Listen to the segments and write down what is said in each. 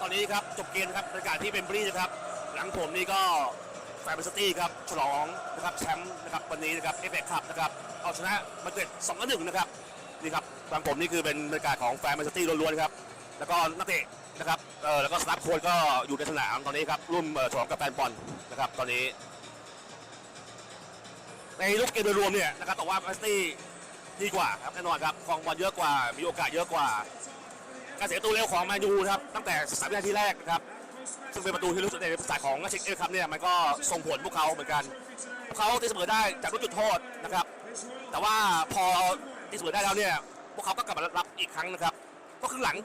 ตอนนี้ครับจบเกมครับบรรยากาศที่เป็นบรีนะครับ หลังผมนี่ก็แฟนเบสตี้ครับฉลองนะครับแชมป์นะครับวันนี้นะครับเอฟเอคัพนะครับเอาชนะมาเกิดสองต่อหนึ่งนะครับนี่ครับหลังผมนี่คือเป็นบรรยากาศของแฟนเบสตี้ล้วนๆครับแล้วก็นักเตะนะครับเออแล้วก็สตาฟโค้ชก็อยู่ในสนามตอนนี้ครับร่วมเอ่อฉลองกับแฟนบอลนะครับตอนนี้ ในลูกเกมโดยรวมเนี่ยนะครับแต่ว่าแมนซิตี้ดีกว่าครับแน่นอนครับครองบอลเยอะกว่ามีโอกาสเยอะกว่า การเสียประตูเร็วของแมนยูครับตั้งแต่สามนาทีแรกนะครับซึ่งเป็นประตูที่รู้สึกในสายของเช็คเอฟครับเนี่ยมันก็ส่งผลพวกเขาเหมือนกัน พวกเขาตีเสมอได้จากลูกจุดโทษนะครับ แต่ว่าพอตีเสมอได้แล้วเนี่ยพวกเขาก็กลับมารับอีกครั้งนะครับ ก็ครึ่งหลัง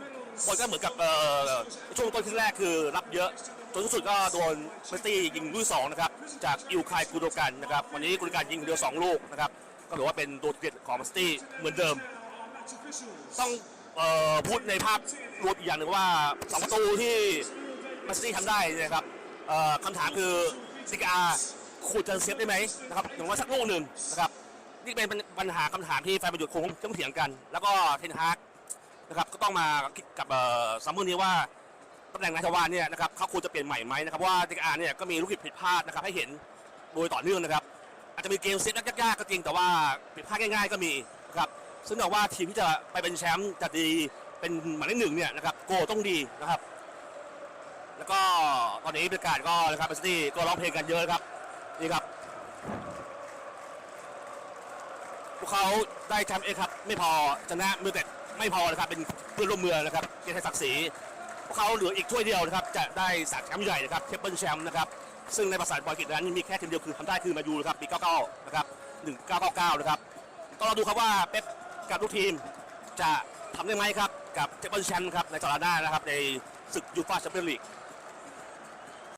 บอลก็เหมือนกับเอ่อช่วงต้นครึ่งแรกคือรับเยอะจนที่สุดก็โดนเมสตี้ยิงลูกสองนะครับจากอิวคายกูโดกันนะครับวันนี้กูโดกันยิงคนเดียวสองลูกนะครับก็ถือว่าเป็นตัวเด็ดของเมสตี้เหมือนเดิม ต้อง เอ่อพูดในภาพรวมอีกอย่างหนึ่งว่าสองประตูที่แมนซิตี้ทำได้นะครับเอ่อคำถามคือซิกาคูดจะเซฟได้ไหมนะครับอย่างว่าสักลูกหนึ่งนะครับนี่เป็นปัญหาคำถามที่แฟนประโยชน์คงต้องเถียงกัน แล้วก็เทนฮากนะครับก็ต้องมาคิดกับซัมเมอร์นี้ว่าตำแหน่งนายทวารเนี่ยนะครับเขาควรจะเปลี่ยนใหม่ไหมนะครับว่าซิกาเนี่ยก็มีลูกผิดพลาดนะครับให้เห็นโดยต่อเนื่องนะครับ อาจจะมีเกมเซตยากๆก็จริงแต่ว่าผิดพลาดง่าย ๆ ก็มีนะครับ ซึ่งบอกว่าทีมที่จะไปเป็นแชมป์จะดีเป็นหมายเลขหนึ่งเนี่ยนะครับโกต้องดีนะครับ แล้วก็ตอนนี้บรรยากาศก็นะครับเบสตี้ก็ร้องเพลงกันเยอะครับนี่ครับพวกเขาได้แชมป์เองครับไม่พอชนะมือเต็ดไม่พอนะครับเป็นเพื่อนร่วมเมืองนะครับเกียรติศักดิ์ศรีพวกเขาเหลืออีกถ้วยเดียวนะครับจะได้สักแชมป์ใหญ่นะครับเทปเปิลแชมป์นะครับซึ่งในภาษาบอลกฤษนั้นมีแค่ทีมเดียวคือทำได้คือมายูนะครับปี 99 นะครับ 1999 นะครับก็เราดูครับว่าเป๊ป กับลูกทีมจะทำได้ไหมครับกับเทปเปิลแชมป์ครับในสัปดาห์หน้านะครับในศึกยูฟ่าแชมเปี้ยนลีก